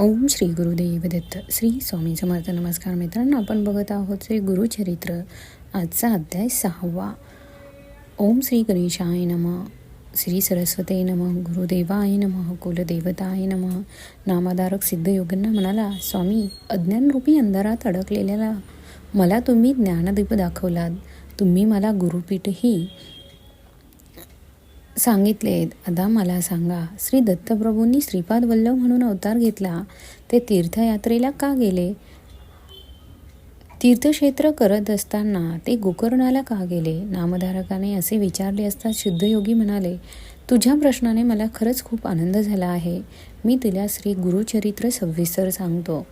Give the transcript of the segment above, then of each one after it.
ओम श्री गुरुदेव दत्त श्री स्वामी समर्थ. नमस्कार मित्रांनो आपण बघत आहोत श्री गुरुचरित्र. आजचा अध्याय सहावा. ओम श्री गणेशाय नम. श्री सरस्वते नम. गुरुदेवाय नम. कुलदेवताय नम. नामाधारक सिद्धयोगींना म्हणाला स्वामी अज्ञानरूपी अंधारात अडकलेल्याला मला तुम्ही ज्ञानदीप दाखवलात. तुम्ही मला गुरुपीठही सांगितलेत आता मला सांगा श्री दत्तप्रभूंनी श्रीपाद वल्लभ म्हणून अवतार घेतला ते तीर्थयात्रेला का गेले? तीर्थक्षेत्र करत असताना ते गोकर्णाला का गेले? नामधारकाने असे विचारले असता शुद्धयोगी म्हणाले तुझ्या प्रश्नाने मला खरंच खूप आनंद झाला आहे. मी तिला श्री गुरुचरित्र सविस्तर सांगतो.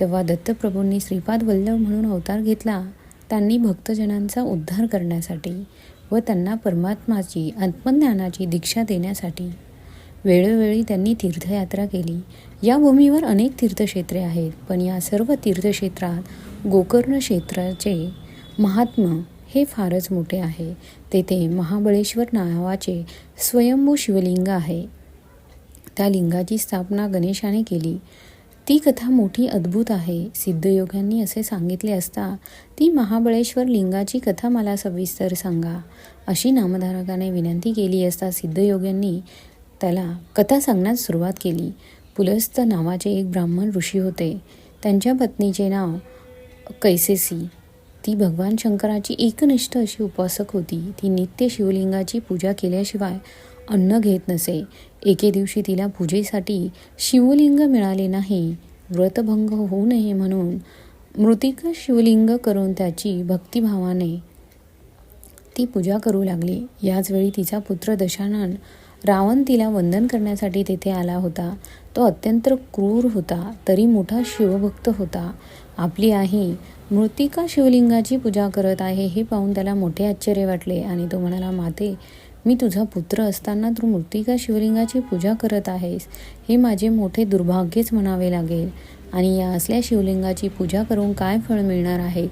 तेव्हा दत्तप्रभूंनी श्रीपाद वल्लभ म्हणून अवतार घेतला त्यांनी भक्तजनांचा उद्धार करण्यासाठी. व त्यांना परमात्माची आत्मज्ञानाची दीक्षा देण्यासाठी वेळोवेळी त्यांनी तीर्थयात्रा केली. या भूमीवर अनेक तीर्थक्षेत्रे आहेत पण या सर्व तीर्थक्षेत्रात गोकर्ण क्षेत्राचे महात्म हे फारच मोठे आहे. तेथे महाबळेश्वर नावाचे स्वयंभू शिवलिंग आहे. त्या लिंगाची स्थापना गणेशाने केली. ती कथा मोठी अद्भुत आहे सिद्धयोगांनी असे सांगितले असता ती महाबळेश्वर लिंगाची कथा मला सविस्तर सांगा. अशी नामधारकाने विनंती केली असता सिद्धयोग्यांनी त्याला कथा सांगण्यास सुरुवात केली. पुलस्त नावाचे एक ब्राह्मण ऋषी होते. त्यांच्या पत्नीचे नाव कैसेसी. ती भगवान शंकराची एकनिष्ठ अशी उपासक होती. ती नित्य शिवलिंगाची पूजा केल्याशिवाय अन्न घेत नसे. एके दिवशी तिला पूजेसाठी शिवलिंग मिळाले नाही. व्रतभंग होऊ नये म्हणून मृतिका शिवलिंग करून त्याची भक्तिभावाने ती पूजा करू लागली. याच वेळी तिचा पुत्र दशानन रावण तिला वंदन करण्यासाठी तेथे आला होता. तो अत्यंत क्रूर होता तरी मोठा शिवभक्त होता. आपली आई मृतिका शिवलिंगाची पूजा करत आहे हे पाहून त्याला मोठे आश्चर्य वाटले आणि तो म्हणाला माते मी तुझा पुत्र असताना तू मृतिका शिवलिंगाची पूजा करत आहेस हे माझे मोठे दुर्भाग्यच म्हणावे लागेल. आणि या असल्या शिवलिंगाची पूजा करून काय फळ मिळणार आहे?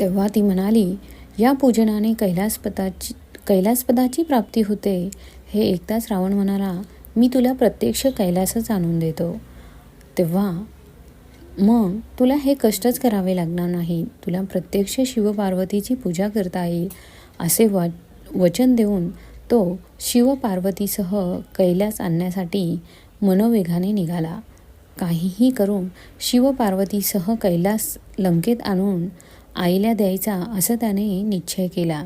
तेव्हा ती म्हणाली या पूजनाने कैलासपदाची कैलासपदाची प्राप्ती होते. हे एकदाच रावण म्हणाला मी तुला प्रत्यक्ष कैलासच आणून देतो. तेव्हा मग तुला हे कष्टच करावे लागणार नाही. तुला प्रत्यक्ष शिवपार्वतीची पूजा करता येईल असे वाट वचन देऊन तो शिवपार्वतीसह कैलास आणण्यासाठी मनोवेगाने निघाला. काहीही करून शिवपार्वतीसह कैलास लंकेत आणून आईला द्यायचा असं त्याने निश्चय केला.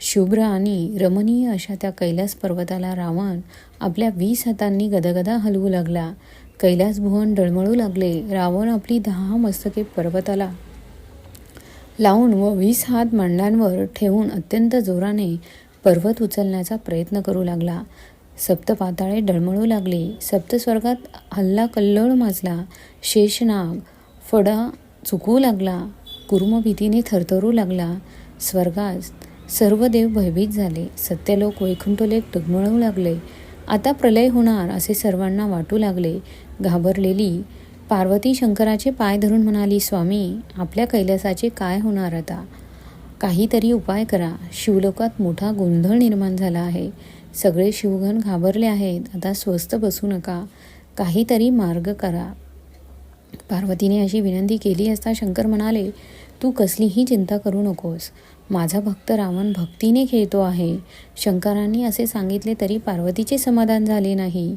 शुभ्र आणि रमणीय अशा त्या कैलास पर्वताला रावण आपल्या वीस हातांनी गदगदा हलवू लागला. कैलास भुवन डळमळू लागले. रावण आपली दहा मस्तके पर्वताला लावून व वीस हात मांडांवर ठेवून अत्यंत जोराने पर्वत उचलण्याचा प्रयत्न करू लागला. सप्तपाताळे डळमळू लागले. सप्तस्वर्गात हल्ला कल्लोळ माजला. शेषनाग फडा चुकू लागला. कुर्मभीतीने थरथरू लागला. स्वर्गात सर्व देव भयभीत झाले. सत्यलोक वैकुंठलेख डगमळू लागले. आता प्रलय होणार असे सर्वांना वाटू लागले. घाबरलेली पार्वती शंकराचे पाय धरून म्हणाली स्वामी आपल्या कैलासाचे काय होणार आता? काहीतरी उपाय करा. शिवलोकात मोठा गोंधळ निर्माण झाला आहे. सगळे शिवगण घाबरले आहेत. आता स्वस्त बसू नका. काहीतरी मार्ग करा. पार्वतीने अशी विनंती केली असता शंकर म्हणाले तू कसलीही चिंता करू नकोस. माझा भक्त रावण भक्तीने खेळतो आहे. शंकरांनी असे सांगितले तरी पार्वतीचे समाधान झाले नाही.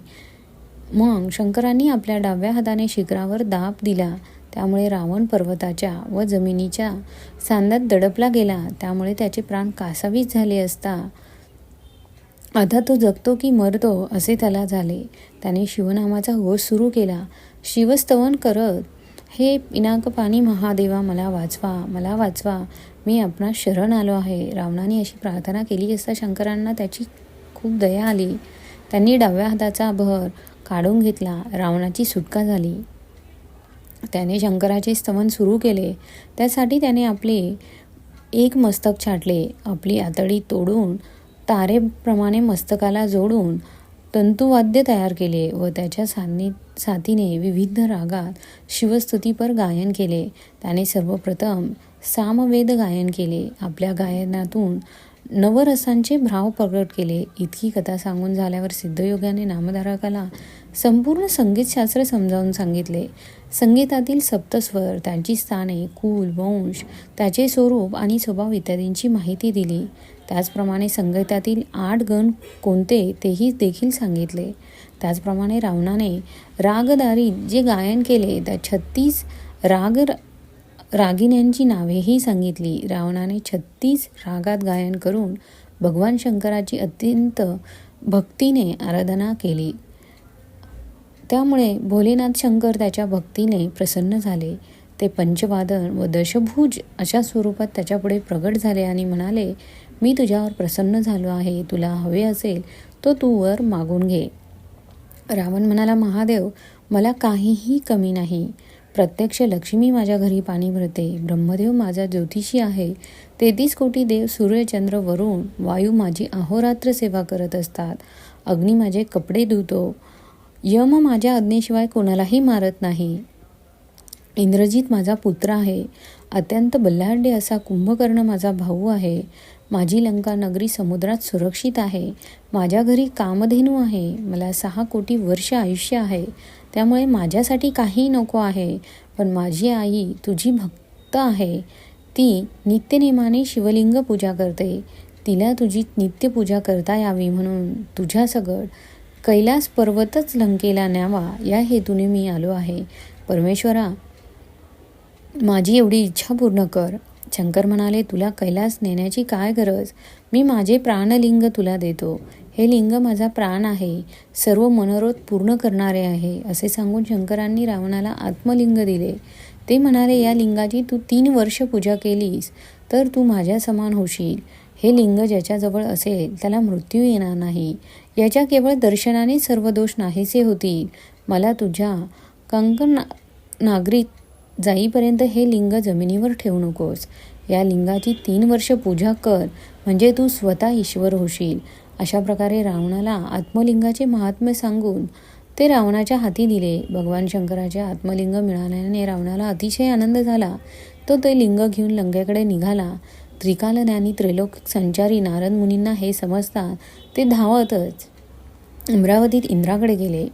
मग शंकरांनी आपल्या डाव्या हाताने शिखरावर दाब दिला. त्यामुळे रावण पर्वताच्या व जमिनीच्या सांदात दडपला गेला. त्यामुळे त्याचे प्राण कासावीस झाले असता. आता तो जगतो की मरतो असे त्याला झाले. त्याने शिवनामाचा घोष सुरू केला. शिवस्तवन करत हे पिनाकपाणी महादेवा मला वाचवा मला वाचवा. मी आपणास शरण आलो आहे. रावणाने अशी प्रार्थना केली असता शंकरांना त्याची खूप दया आली. त्यांनी डाव्या हाताचा भर काढून घेतला रावणाची सुटका झाली. त्याने शंकराचे स्तवन सुरू केले. त्यासाठी त्याने आपले एक मस्तक छाटले. आपली आतडी तोडून तारेप्रमाणे मस्तकाला जोडून तंतुवाद्य तयार केले व त्याच्या साधनी साथीने विविध रागात शिवस्तुतीपर गायन केले. त्याने सर्वप्रथम सामवेद गायन केले. आपल्या गायनातून नवरसांचे भाव प्रकट केले. इतकी कथा सांगून झाल्यावर सिद्धयोगाने नामधारकाला संपूर्ण संगीतशास्त्र समजावून सांगितले. संगीतातील सप्तस्वर त्यांची स्थाने कुल वंश त्याचे स्वरूप आणि स्वभाव इत्यादींची माहिती दिली. त्याचप्रमाणे संगीतातील आठ गण कोणते तेही देखील सांगितले. त्याचप्रमाणे रावणाने रागदारी जे गायन केले त्या छत्तीस राग रागिण्यांची नावेही सांगितली. रावणाने छत्तीस रागात गायन करून भगवान शंकराची अत्यंत भक्तीने आराधना केली. त्यामुळे भोलेनाथ शंकर त्याच्या भक्तीने प्रसन्न झाले. ते पंचवादन व दशभुज अशा स्वरूपात त्याच्यापुढे प्रगट झाले आणि म्हणाले मी तुझ्यावर प्रसन्न झालो आहे. तुला हवे असेल तो तू वर मागून घे. रावण म्हणाला महादेव मला काहीही कमी नाही. प्रत्यक्ष लक्ष्मी माझ्या घरी पाणी भरते. ब्रह्मदेव माझा ज्योतिषी आहे. तेहतीस कोटी देव सूर्यचंद्र वरुण वायू माझी अहोरात्र सेवा करत असतात. अग्नी माझे कपडे धुतो. यम माझ्या आज्ञेशिवाय कोणालाही मारत नाही. इंद्रजित माझा पुत्र आहे. अत्यंत बल्लाढ्य असा कुंभकर्ण माझा भाऊ आहे. माझी लंका नगरी समुद्रात सुरक्षित आहे. माझ्या घरी कामधेनू आहे. मला सहा कोटी वर्ष आयुष्य आहे. त्यामुळे माझ्यासाठी काही नको आहे. पण माझी आई तुझी भक्त आहे. ती नित्यनेमाने शिवलिंग पूजा करते. तिला तुझी नित्यपूजा करता यावी म्हणून तुझ्या सगळ कैलास पर्वतच लंकेला न्यावा या हेतूने मी आलो आहे. परमेश्वरा माझी एवढी इच्छा पूर्ण कर. शंकर म्हणाले तुला कैलास नेण्याची काय गरज? मी माझे प्राणलिंग तुला देतो. हे लिंग माझा प्राण आहे. सर्व मनोरोध पूर्ण करणारे आहे. असे सांगून शंकरांनी रावणाला आत्मलिंग दिले. ते म्हणाले या लिंगाची तू तीन वर्ष पूजा केलीस तर तू माझ्या समान होशील. हे लिंग ज्याच्याजवळ असेल त्याला मृत्यू येणार नाही. याच्या केवळ दर्शनाने सर्व दोष नाहीसे होतील. मला तुझ्या कंकण नागरिक जाईपर्यंत हे लिंग जमिनीवर ठेवू नकोस. या लिंगाची तीन वर्ष पूजा कर म्हणजे तू स्वतः ईश्वर होशील. अशा प्रकारे रावणाला आत्मलिंगाचे महात्म्य सांगून ते रावणाच्या हाती दिले. भगवान शंकराचे आत्मलिंग मिळाल्याने रावणाला अतिशय आनंद झाला. तो ते लिंग घेऊन लंकेकडे निघाला. त्रिकालज्ञानी त्रिलोक संचारी नारद मुनींना हे समजता ते धावतच अमरावतीत इंद्राकडे गेले.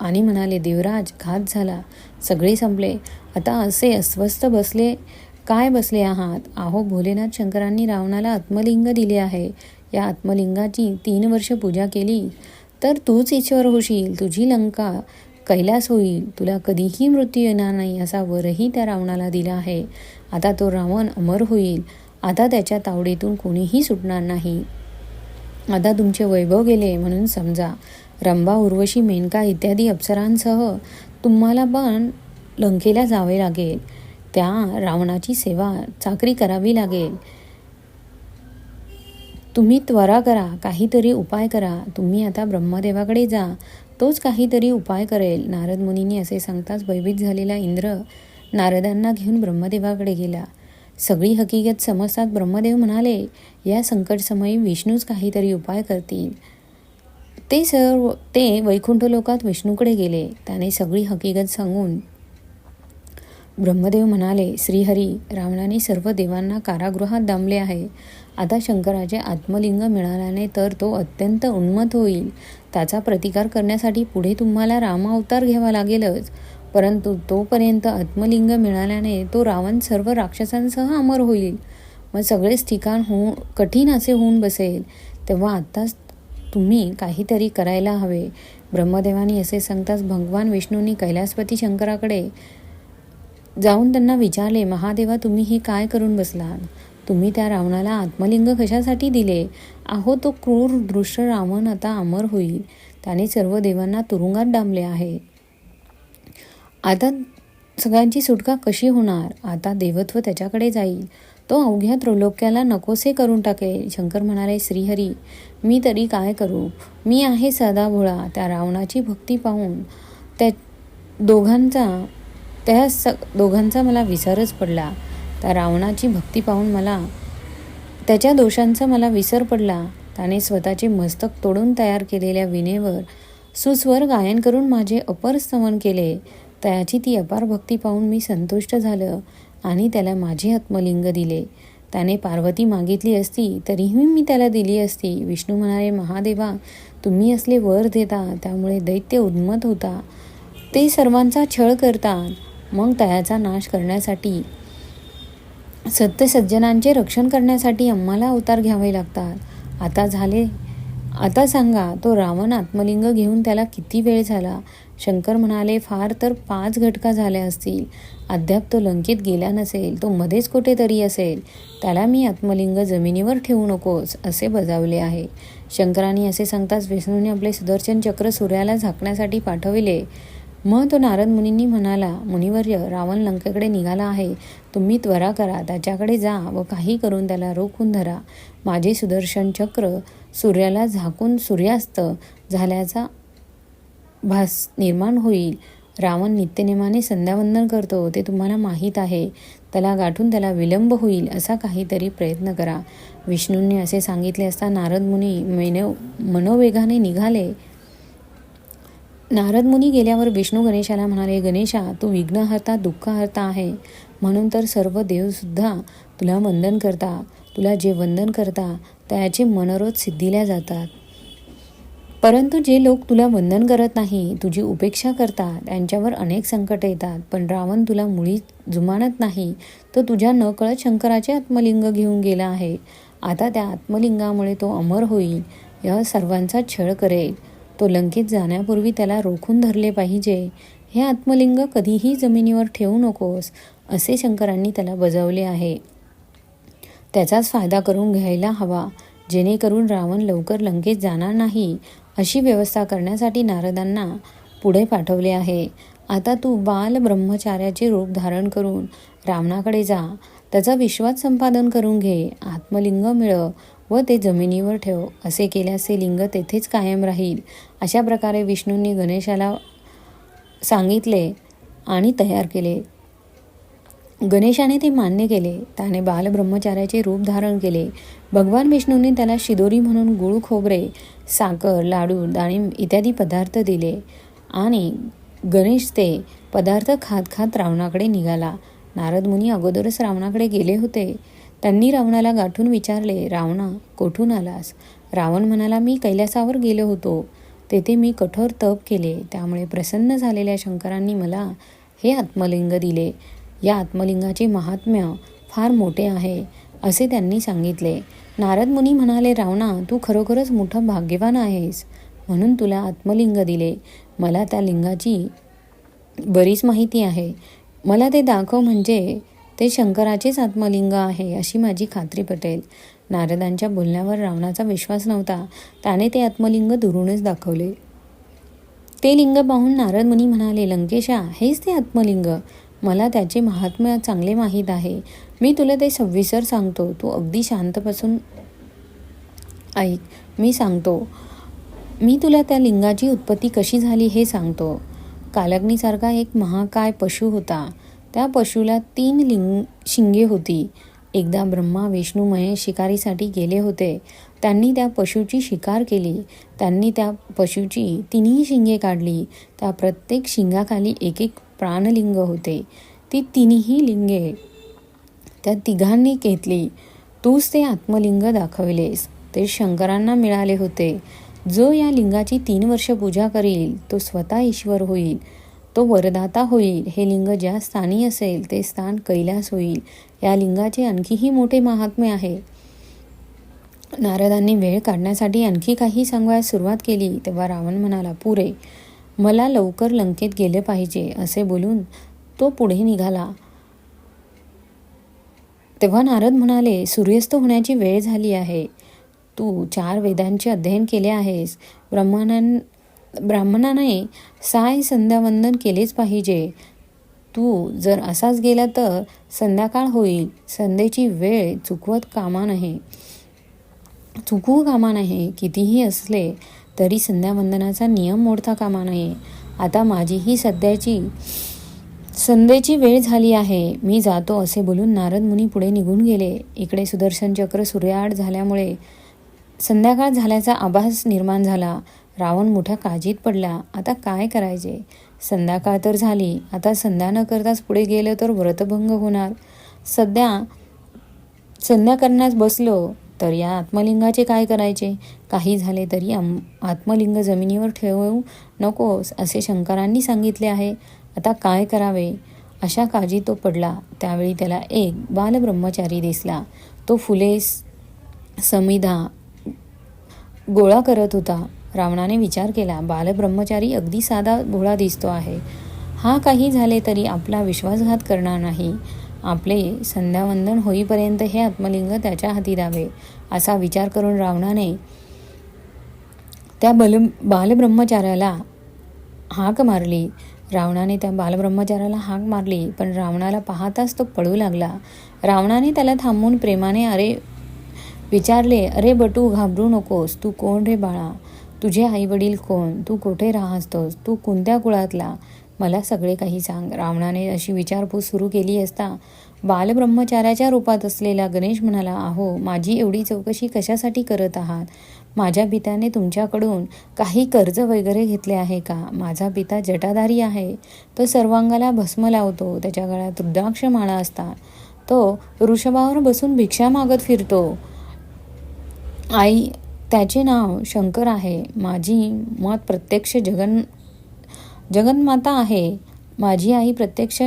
आणि म्हणाले देवराज घात झाला. सगळे संपले. आता असे अस्वस्थ बसले काय बसले आहात आहो भोलेनाथ शंकरांनी रावणाला आत्मलिंग दिले आहे. या आत्मलिंगाची तीन वर्ष पूजा केली. तर तूच ईश्वर होशील तुझी लंका कैलास होईल. तुला कधीही मृत्यू येणार नाही असा वरही त्या रावणाला दिला आहे. आता तो रावण अमर होईल. आता त्याच्या तावडीतून कोणीही सुटणार नाही. आता तुमचे वैभव गेले म्हणून समजा. रंबा उर्वशी मेनका इत्यादी अप्सरांसह तुम्हाला पण लंकेला जावे लागेल. त्या रावणाची सेवा चाकरी करावी लागेल. तुम्ही त्वरा करा काहीतरी उपाय करा. तुम्ही आता ब्रह्मदेवाकडे जा. तोच काहीतरी उपाय करेल. नारद मुनींनी असे सांगताच भयभीत झालेला इंद्र नारदांना घेऊन ब्रह्मदेवाकडे गेला. सगळी हकीकत समजतात ब्रह्मदेव म्हणाले या संकटसमयी विष्णूच काहीतरी उपाय करतील. ते सर्व ते वैकुंठ लोकात विष्णूकडे गेले. त्याने सगळी हकीकत सांगून ब्रह्मदेव म्हणाले श्रीहरी रावणाने सर्व देवांना कारागृहात दामले आहे. आता शंकराचे आत्मलिंग मिळाल्याने तर तो अत्यंत उन्मत होईल. त्याचा प्रतिकार करण्यासाठी पुढे तुम्हाला रामावतार घ्यावा लागेलच. परंतु तोपर्यंत आत्मलिंग मिळाल्याने तो रावण सर्व राक्षसांसह अमर होईल. मग सगळेच ठिकाण होऊन कठीण असे होऊन बसेल. तेव्हा आत्ताच तुम्ही काहीतरी करायला हवे. ब्रह्मदेवानी असे सांगताच भगवान विष्णूंनी कैलासपती शंकराकडे जाऊन त्यांना विचारले महादेवा तुम्ही हे काय करून बसलात? तुम्ही त्या रावणाला आत्मलिंग कशासाठी दिले? आहो तो क्रूर दृश्य रावण आता अमर होईल. त्याने सर्व देवांना तुरुंगात डांबले आहे. आता सगळ्यांची सुटका कशी होणार? आता देवत्व त्याच्याकडे जाईल. तो अवघ्या त्रैलोक्याला नकोसे करून टाकेल. शंकर म्हणाले श्रीहरी मी तरी काय करू? मी आहे सदा भोळा. त्या रावणाची भक्ती पाहून त्या दोघांचा त्या स दोघांचा मला विसरच पडला. त्या रावणाची भक्ती पाहून मला त्याच्या दोषांचा मला विसर पडला. त्याने स्वतःचे मस्तक तोडून तयार केलेल्या विनेवर सुस्वर गायन करून माझे अपर स्तवन केले. त्याची ती अपार भक्ती पाहून मी संतुष्ट झालं आणि त्याला माझे आत्मलिंग दिले. त्याने पार्वती मागितली असती तरीही मी त्याला दिली असती. विष्णू म्हणाले महादेवा तुम्ही असले वर देता त्यामुळे दैत्य उन्मत होता. ते सर्वांचा छळ करतात. मग त्याचा नाश करण्यासाठी सत्य सज्जनांचे रक्षण करण्यासाठी आम्हाला अवतार घ्यावे लागतात. आता झाले आता सांगा तो रावण आत्मलिंग घेऊन त्याला किती वेळ झाला? शंकर म्हणाले फार तर पाच घटका झाल्या असतील. अद्याप तो लंकेत गेला नसेल तो मध्येच कुठेतरी असेल. त्याला मी आत्मलिंग जमिनीवर ठेवू नकोस असे बजावले आहे. शंकरांनी असे सांगताच विष्णूने आपले सुदर्शन चक्र सूर्याला झाकण्यासाठी पाठविले. मग तो नारद मुनींनी म्हणाला मुनिवर्य रावण लंकेकडे निघाला आहे. तुम्ही त्वरा करा त्याच्याकडे जा व काही करून त्याला रोखून धरा. माझे सुदर्शन चक्र सूर्याला झाकून सूर्यास्त झाल्याचा भास निर्माण होईल. रावण नित्यनेमाने संध्यावंदन करतो ते तुम्हाला माहीत आहे. त्याला गाठून त्याला विलंब होईल असा काहीतरी प्रयत्न करा. विष्णूंनी असे सांगितले असता नारद मुनी मेनो मनोवेगाने निघाले. नारद मुनी गेल्यावर विष्णू गणेशाला म्हणाले गणेशा तू विघ्नहर्ता दुःखहर्ता आहे. म्हणून तर सर्व देवसुद्धा तुला वंदन करता तुला जे वंदन करता त्याचे मनोरोध सिद्धीला जातात. परंतु जे लोक तुला वंदन करत नाही तुझी उपेक्षा करतात त्यांच्यावर अनेक संकट येतात. पण रावण तुला मुळीच जुमानत नाही तर तुझ्या नकळत शंकराचे आत्मलिंग घेऊन गेला आहे. आता त्या आत्मलिंगामुळे तो अमर होईल या सर्वांचा छळ करेल. तो लंकेत जाण्यापूर्वी त्याला रोखून धरले पाहिजे. हे आत्मलिंग कधीही जमिनीवर ठेवू नकोस असे शंकरांनी त्याला बजावले आहे. त्याचाच फायदा करून घ्यायला हवा जेणेकरून रावण लवकर लंकेत जाणार नाही अशी व्यवस्था करण्यासाठी नारदांना पुढे पाठवले आहे. आता तू बाल ब्रह्मचार्याचे रूप धारण करून रावणाकडे जा. त्याचा विश्वास संपादन करून घे. आत्मलिंग मिळव. व ते जमिनीवर ठेव असे केल्यास ते लिंग तेथेच कायम राहील. अशा प्रकारे विष्णूंनी गणेशाला सांगितले आणि तयार केले. गणेशाने ते मान्य केले. त्याने बालब्रह्मचार्याचे रूप धारण केले. भगवान विष्णूंनी त्याला शिदोरी म्हणून गुळ खोबरे साखर लाडू डाळिंब इत्यादी पदार्थ दिले आणि गणेश ते पदार्थ खात खात रावणाकडे निघाला. नारद मुनी अगोदरच रावणाकडे गेले होते. त्यांनी रावणाला गाठून विचारले रावणा कोठून आलास? रावण म्हणाला मी कैलासावर गेलो होतो. तेथे मी कठोर तप केले. त्यामुळे प्रसन्न झालेल्या शंकरांनी मला हे आत्मलिंग दिले. या आत्मलिंगाचे महात्म्य फार मोठे आहे असे त्यांनी सांगितले. नारद मुनी म्हणाले रावणा तू खरोखरच मोठा भाग्यवान आहेस. म्हणून तुला आत्मलिंग दिले. मला त्या लिंगाची बरीच माहिती आहे. मला ते दाखव म्हणजे ते शंकराचेच आत्मलिंग आहे अशी माझी खात्री पटेल. नारदांच्या बोलण्यावर रावणाचा विश्वास नव्हता. त्याने ते आत्मलिंग दुरूनच दाखवले. ते लिंग पाहून नारद मुनी म्हणाले लंकेशा हेच ते आत्मलिंग. मला त्याचे महात्म्य चांगले माहीत आहे. मी तुला ते सविस्तर सांगतो. तू अगदी शांतपासून ऐक. मी सांगतो. मी तुला त्या लिंगाची उत्पत्ती कशी झाली हे सांगतो. कालग्नीसारखा एक महाकाय पशु होता. त्या पशूला तीन लिंग शिंगे होती. एकदा ब्रह्मा विष्णू महेश शिकारीसाठी गेले होते. त्यांनी त्या पशुची शिकार केली. त्यांनी त्या पशुची तिन्ही शिंगे काढली. त्या प्रत्येक शिंगाखाली एक एक प्राणलिंग होते. ती तिन्ही लिंगे. त्या तिघांनी घेतली. तूच ते आत्मलिंग दाखवलेस. ते शंकरांना मिळाले होते. जो या लिंगाची तीन वर्ष पूजा करील तो स्वतः ईश्वर होईल. तो वरदाता होईल. हे लिंग ज्या स्थानी असेल ते स्थान कैलास होईल. या लिंगाचे आणखीही मोठे महात्म्य आहे. नारदांनी वेळ काढण्यासाठी आणखी काही सांगण्यास सुरुवात केली. तेव्हा रावण म्हणाला पुरे मला लवकर लंकेत गेले पाहिजे असे बोलून तो पुढे निघाला. तेव्हा नारद म्हणाले सूर्यास्त होण्याची वेळ झाली आहे. तू चार वेदांचे अध्ययन केले आहेस. ब्रह्मानं ब्राह्मणाने साय संध्यावंदन केलेच पाहिजे. तू जर असाच गेला तर संध्याकाळ होईल. संध्येची वेळ चुकवत कामा नाही. चुकवू कामा नाही कितीही असले तरी संध्यावंदनाचा नियम मोडता कामा नये आता माझीही सध्याची संध्येची वेळ झाली आहे. मी जातो असे बोलून नारद मुनी पुढे निघून गेले. इकडे सुदर्शन चक्र सूर्याआड झाल्यामुळे संध्याकाळ झाल्याचा आभास निर्माण झाला. रावण मोठ्या काळजीत पडला. आता काय करायचे? संध्याकाळ तर झाली. आता संध्या न करताच पुढे गेलं तर व्रतभंग होणार. सध्या संध्या करण्यास बसलो तर या आत्मलिंगाचे काय करायचे? काही झाले तरी आम आत्मलिंग जमिनीवर ठेवू नकोस असे शंकरांनी सांगितले आहे. आता काय करावे? अशा काळजी तो पडला. त्यावेळी त्याला एक बालब्रह्मचारी दिसला. तो फुले समिधा गोळा करत होता. रावणाने विचार केला बालब्रह्मचारी अगदी साधा भोळा दिसतो आहे. हा काही झाले तरी आपला विश्वासघात करणार नाही. आपले संध्यावंदन होईपर्यंत हे आत्मलिंग त्याच्या हाती द्यावे. असा विचार करून रावणाने त्या बल बालब्रह्मचार्याला हाक मारली. रावणाने त्या बालब्रह्मचार्याला हाक मारली पण रावणाला पाहताच तो पळू लागला. रावणाने त्याला थांबून प्रेमाने अरे विचारले अरे बटू घाबरू नकोस. तू कोण रे बाळा? तुझे आई वडील कोण? तू कुठे राहतोस? तू कोणत्या कुळातला? मला सगळे काही सांग. रावणाने अशी विचारपूस सुरू केली असता बालब्रह्मचार्याच्या रूपात असलेला गणेश म्हणाला अहो माझी एवढी चौकशी कशासाठी करत आहात? माझ्या पित्याने तुमच्याकडून काही कर्ज वगैरे घेतले आहे का? माझा पिता जटाधारी आहे. तो सर्वांगाला भस्म लावतो. त्याच्या गळ्यात रुद्राक्ष माळा असतात तो वृषभावर बसून भिक्षा मागत फिरतो. आई त्याचे नाव शंकर आहे. माझी मत प्रत्यक्ष जगन जगन्माता आहे. माझी आई प्रत्यक्ष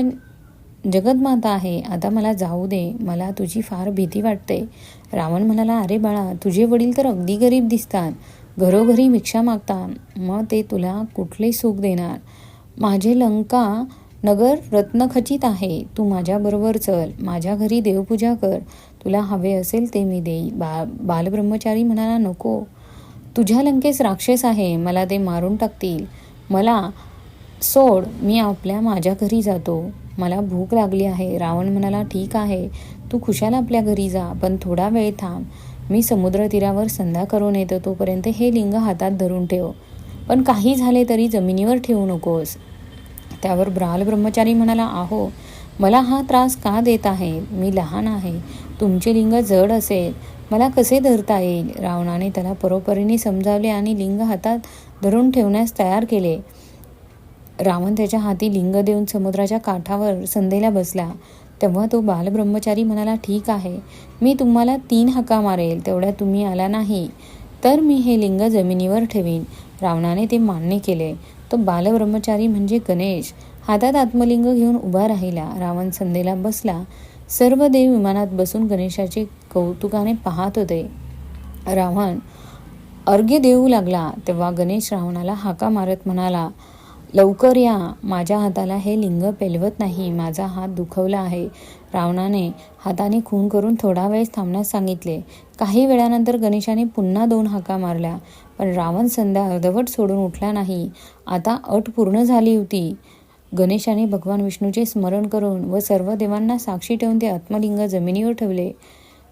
जगन्माता आहे. आता मला जाऊ दे. मला तुझी फार भीती वाटते. रावण म्हणाला अरे बाळा तुझे वडील तर अगदी गरीब दिसतात. घरोघरी भिक्षा मागतात. मग ते तुला कुठले सुख देणार? माझे लंका नगर रत्नखचित आहे. तू माझ्याबरोबर चल. माझ्या घरी देवपूजा कर. तुला हवे असेल ते मी देई. बा बालब्रह्मचारी म्हणाला नको. तुझ्या लंकेस राक्षस आहे. मला ते मारून टाकतील. मला सोड. मी आपल्या माझ्या घरी जातो. मला भूक लागली आहे. रावण म्हणाला ठीक आहे. तू खुशाल आपल्या घरी जा. पण थोडा वेळ थांब. मी समुद्र तीरावर संध्या करून येतो. तोपर्यंत हे लिंग हातात धरून ठेव. पण काही झाले तरी जमिनीवर ठेवू नकोस. त्यावर ब्राल ब्रह्मचारी म्हणाला आहो मला हा त्रास का देत आहे? मी लहान आहे. तुमचे लिंग जड असेल. मला कसे धरता येईल? रावणाने त्याला परोपरीने समजावले आणि लिंग हातात धरून ठेवण्यास तयार केले. रावण त्याच्या हाती लिंग देऊन समुद्राच्या काठावर संधेला बसला. तेव्हा तो बालब्रह्मचारी म्हणाला ठीक आहे. मी तुम्हाला तीन हका मारेल. तेवढ्या तुम्ही आला नाही. तर मी हे लिंग जमिनीवर ठेवीन. रावणाने ते मान्य केले. तो बालब्रह्मचारी म्हणजे गणेश. हातात आत्मलिंग घेऊन उभा राहिला. रावण संध्येला बसला. सर्व देव विमानात बसून गणेशाचे कौतुकाने पाहत होते. रावण अर्घ्य देऊ लागला. तेव्हा गणेश रावणाला हाका मारत म्हणाला लवकर या. माझ्या हाताला हे लिंग पेलवत नाही. माझा हात दुखवला आहे. रावणाने हाताने खून करून थोडा वेळ थांबण्यास सांगितले. काही वेळानंतर गणेशाने पुन्हा दोन हाका मारल्या. पण रावण संध्या अर्धवट सोडून उठला नाही. आता अट पूर्ण झाली होती. गणेशाने भगवान विष्णूचे स्मरण करून व सर्व देवांना साक्षी ठेवून ते आत्मलिंग जमिनीवर ठेवले.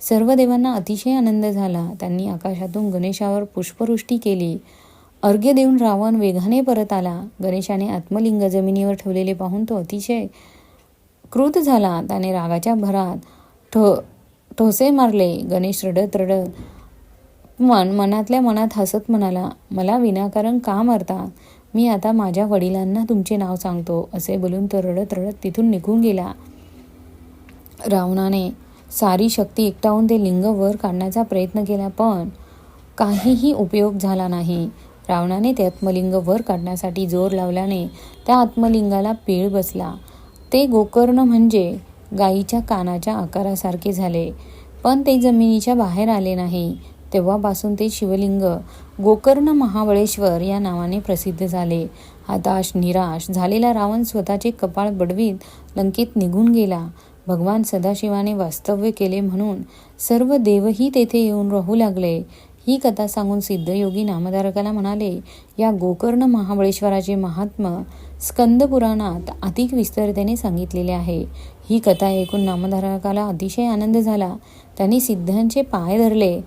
सर्व देवांना अतिशय आनंद झाला. त्यांनी आकाशातून गणेशावर पुष्पवृष्टी केली. अर्घ्य देऊन रावण वेगाने परत आला. गणेशाने आत्मलिंग जमिनीवर ठेवलेले पाहून तो अतिशय क्रुद्ध झाला. त्याने रागाच्या भरात ठो ठोसे मारले. गणेश रडत रडत मन मनातल्या मनात हसत म्हणाला मला विनाकारण का मारता? मी आता माझ्या वडिलांना तुमचे नाव सांगतो असे बोलून तो रडत रडत तिथून निघून गेला. रावणाने सारी शक्ती एकटावून ते लिंग वर काढण्याचा प्रयत्न केला पण काहीही उपयोग झाला नाही. रावणाने ते आत्मलिंग वर काढण्यासाठी जोर लावल्याने त्या आत्मलिंगाला पीळ बसला. ते गोकर्ण म्हणजे गायीच्या कानाच्या आकारासारखे झाले पण ते जमिनीच्या बाहेर आले नाही. तेव्हापासून ते शिवलिंग गोकर्ण महाबळेश्वर या नावाने प्रसिद्ध झाले. हताश निराश झालेला रावण स्वतःचे कपाळ बडवीत लंकेत निघून गेला. भगवान सदाशिवाने वास्तव्य केले म्हणून सर्व देवही तेथे येऊन राहू लागले. ही कथा सांगून सिद्धयोगी नामधारकाला म्हणाले या गोकर्ण महाबळेश्वराचे महात्म स्कंद पुराणात अधिक विस्तरतेने सांगितलेले आहे. ही कथा ऐकून नामधारकाला अतिशय आनंद झाला. त्यांनी सिद्धांचे पाय धरले.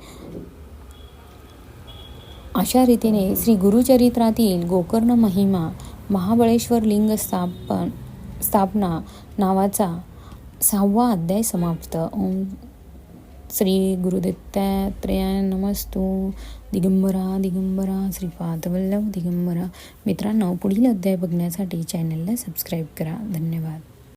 अशा रीतीने श्री गुरुचरित्रातील गोकर्ण महिमा महाबळेश्वर लिंग स्थापन स्थापना नावाचा सहावा अध्याय समाप्त. ओम श्री गुरुदत्तात्रयाय नमस्तू दिगंबरा दिगंबरा श्रीपादवल्लभ दिगंबरा. मित्रांनो पुढील अध्याय बघण्यासाठी चॅनलला सबस्क्राईब करा. धन्यवाद.